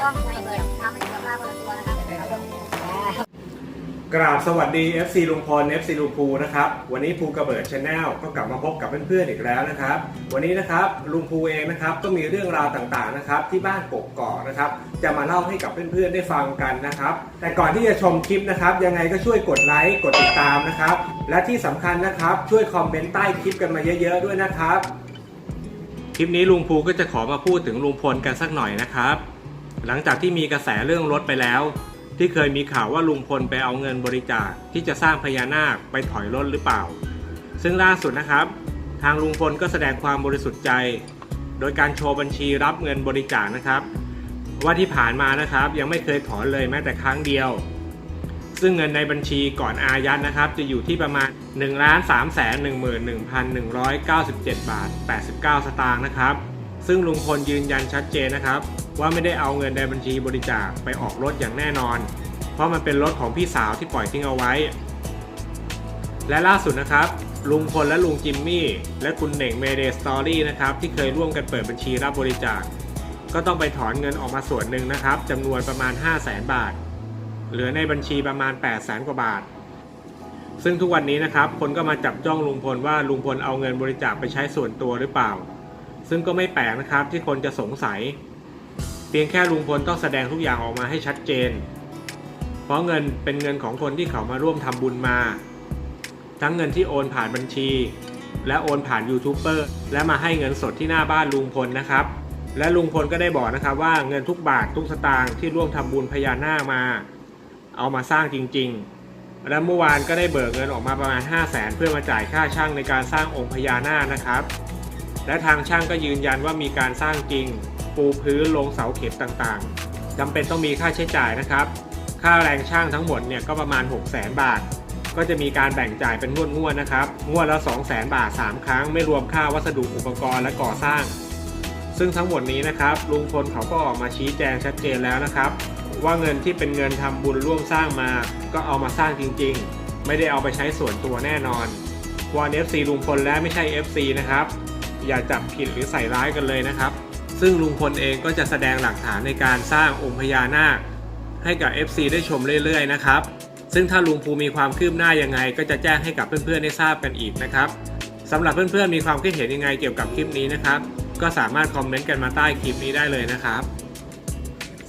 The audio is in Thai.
กราบิวับกราบสวัสดี FC ลุงพล FC ลุงภูนะครับ วันนี้ภูกระเบิดชาแนลก็กลับมาพบกับเพื่อนๆอีกแล้วนะครับ วันนี้นะครับลุงภูเองนะครับก็มีเรื่องราวต่างๆนะครับที่บ้านกกอกนะครับ จะมาเล่าให้กับเพื่อนๆได้ฟังกันนะครับ แต่ก่อนที่จะชมคลิปนะครับ ยังไงก็ช่วยกดไลค์กดติดตามนะครับ และที่สำคัญนะครับช่วยคอมเมนต์ใต้คลิปกันมาเยอะ ๆ ด้วยนะครับ คลิปนี้ลุงภูก็จะขอมาพูดถึงลุงพลกันสักหน่อยนะครับ หลังจากที่มีกระแสเรื่องรถไปแล้ว ที่เคยมีข่าวว่าลุงพลไปเอาเงินบริจาคที่จะสร้างพญานาคไปถอยรถหรือเปล่า ซึ่งล่าสุดนะครับ ทางลุงพลก็แสดงความบริสุทธิ์ใจ โดยการโชว์บัญชีรับเงินบริจาคนะครับ ว่าที่ผ่านมานะครับยังไม่เคยถอนเลยแม้แต่ครั้งเดียว ซึ่งเงินในบัญชีก่อนอายัดนะครับ จะอยู่ที่ประมาณ 1 3 1 1 1 1 9 7 บาท 89 สตางค์นะครับ ซึ่งลุงพลยืนยันชัดเจนนะครับ ว่าไม่ได้เอาเงินในบัญชีบริจาคไปออกรถอย่างแน่นอน เพราะมันเป็นรถของพี่สาวที่ปล่อยทิ้งเอาไว้ และล่าสุดนะครับ ลุงพลและลุงจิมมี่ และคุณเหน่งเมเดสตอรี่นะครับที่เคยร่วมกันเปิดบัญชีรับบริจาค ก็ต้องไปถอนเงินออกมาส่วนหนึ่งนะครับจำนวนประมาณ 5 0 0แสนบาท เหลือในบัญชีประมาณ 8 0 0แสนกว่าบาทซึ่งทุกวันนี้นะครับ คนก็มาจับจ้องลุงพลว่าลุงพลเอาเงินบริจาคไปใช้ส่วนตัวหรือเปล่า ซึ่งก็ไม่แปลกนะครับที่คนจะสงสัย เพียงแค่ลุงพลต้องแสดงทุกอย่างออกมาให้ชัดเจน เพราะเงินเป็นเงินของคนที่เขามาร่วมทำบุญมา ทั้งเงินที่โอนผ่านบัญชี และโอนผ่านยูทูบเบอร์และมาให้เงินสดที่หน้าบ้านลุงพลนะครับ และลุงพลก็ได้บอกนะครับว่าเงินทุกบาททุกสตางค์ที่ร่วมทำบุญพญานาคมา เอามาสร้างจริง ๆ และเมื่อวานก็ได้เบิกเงินออกมาประมาณ 5 0 0แสนเพื่อมาจ่ายค่าช่างในการสร้างองค์พญานาคนะครับ และทางช่างก็ยืนยันว่ามีการสร้างจริง ปูพื้นลงเสาเข็มต่างๆจำเป็นต้องมีค่าใช้จ่ายนะครับ ค่าแรงช่างทั้งหมดเนี่ยก็ประมาณ 6 0 0 0 0 0 บาท ก็จะมีการแบ่งจ่ายเป็นงวดๆนะครับ งวดละ 2 0 0 0 0 0 บาท 3 ครั้ง ไม่รวมค่าวัสดุอุปกรณ์และก่อสร้าง ซึ่งทั้งหมดนี้นะครับลุงพลเขาก็ออกมาชี้แจงชัดเจนแล้วนะครับ ว่าเงินที่เป็นเงินทำบุญร่วมสร้างมา ก็เอามาสร้างจริงๆ ไม่ได้เอาไปใช้ส่วนตัวแน่นอนวอน FC ลุงพลและไม่ใช่ FC นะครับอย่าจับผิดหรือใส่ร้ายกันเลยนะครับ ซึ่งลุงพลเองก็จะแสดงหลักฐานในการสร้างองค์พญานาค ให้กับ FC ได้ชมเรื่อยๆนะครับ ซึ่งถ้าลุงภูมีความคืบหน้ายังไง ก็จะแจ้งให้กับเพื่อนๆได้ทราบกันอีกนะครับสำหรับเพื่อนๆมีความคิดเห็นยังไงเกี่ยวกับคลิปนี้นะครับ ก็สามารถคอมเมนต์กันมาใต้คลิปนี้ได้เลยนะครับ